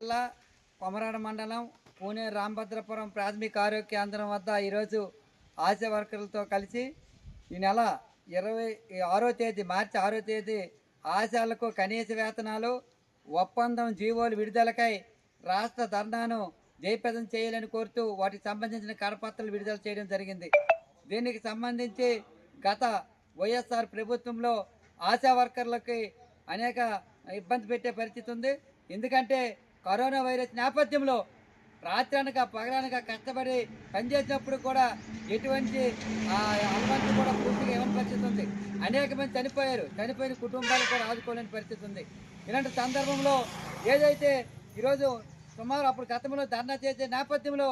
జిల్లా కొమరాడ మండలం పూణె రామభద్రపురం ప్రాథమిక ఆరోగ్య కేంద్రం వద్ద ఈరోజు ఆశా వర్కర్లతో కలిసి ఈ నెల ఇరవై ఆరో తేదీ మార్చి ఆరో తేదీ ఆశాలకు కనీస వేతనాలు ఒప్పందం జీవోలు విడుదలకై రాష్ట్ర ధర్నాను జయప్రదం చేయాలని కోరుతూ వాటికి సంబంధించిన కరపత్రాలు విడుదల చేయడం జరిగింది. దీనికి సంబంధించి గత వైఎస్ఆర్ ప్రభుత్వంలో ఆశా వర్కర్లకి అనేక ఇబ్బంది పెట్టే పరిస్థితి ఉంది. ఎందుకంటే కరోనా వైరస్ నేపథ్యంలో రాత్రనక పగలనక కష్టపడి పనిచేసినప్పుడు కూడా ఎటువంటి ఆ, అలవాట్లు కూడా పూర్తిగా ఇవ్వని పరిస్థితి ఉంది అనేక మంది చనిపోయారు. చనిపోయిన కుటుంబాలు కూడా ఆదుకోలేని పరిస్థితి ఉంది. ఇలాంటి సందర్భంలో ఏదైతే ఈరోజు సుమారు అప్పుడు గతంలో ధర్నా చేసే నేపథ్యంలో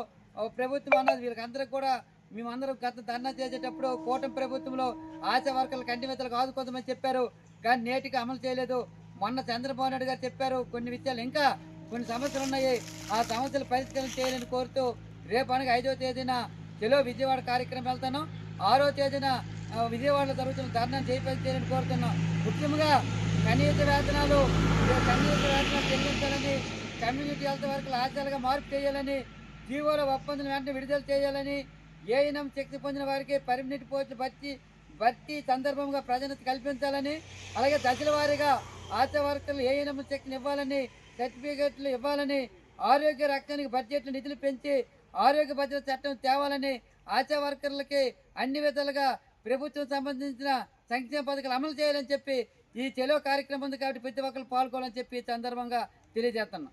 ప్రభుత్వం అన్నది వీళ్ళకందరికీ కూడా మేమందరం గత ధర్నా చేసేటప్పుడు కూటమి ప్రభుత్వంలో ఆశా వర్కర్లకు అన్ని విధాలుగా ఆదుకోదామని చెప్పారు. కానీ నేటికి అమలు చేయలేదు. మొన్న చంద్రబాబు నాయుడు గారు చెప్పారు కొన్ని విషయాలు. ఇంకా కొన్ని సమస్యలు ఉన్నాయి. ఆ సమస్యలు పరిష్కారం చేయాలని కోరుతూ రేపు అనగా ఐదో తేదీన చెలో విజయవాడ కార్యక్రమం వెళ్తాను. ఆరో తేదీన విజయవాడలో జరుగుతున్న ధర్నా చేయాలని కోరుతున్నాం ముఖ్యంగా కనీస వేతనాలు కనీస వేతనాలు చెల్లించాలని కమ్యూనిటీ హెల్త్ వర్కులు ఆశాలుగా మార్పు చేయాలని జీవోల ఒప్పందం వెంటనే విడుదల చేయాలని ఏఎన్ఎం శక్తి పొందిన వారికి పర్మినెంట్ పోస్టులు భర్తీ భర్తీ సందర్భంగా ప్రాధాన్యత కల్పించాలని అలాగే దశల వారీగా ఆశా వర్కర్లు ఏఎన్ఎం శక్తిని ఇవ్వాలని సర్టిఫికెట్లు ఇవ్వాలని ఆరోగ్య రక్షణకి బడ్జెట్లు నిధులు పెంచి ఆరోగ్య భద్రత చట్టం తేవాలని ఆశా వర్కర్లకి అన్ని విధాలుగా ప్రభుత్వం సంబంధించిన సంక్షేమ పథకాలు అమలు చేయాలని చెప్పి ఈ చెలో కార్యక్రమం ఉంది కాబట్టి ప్రతి ఒక్కరు పాల్గొనాలని చెప్పి సందర్భంగా తెలియజేస్తున్నాం.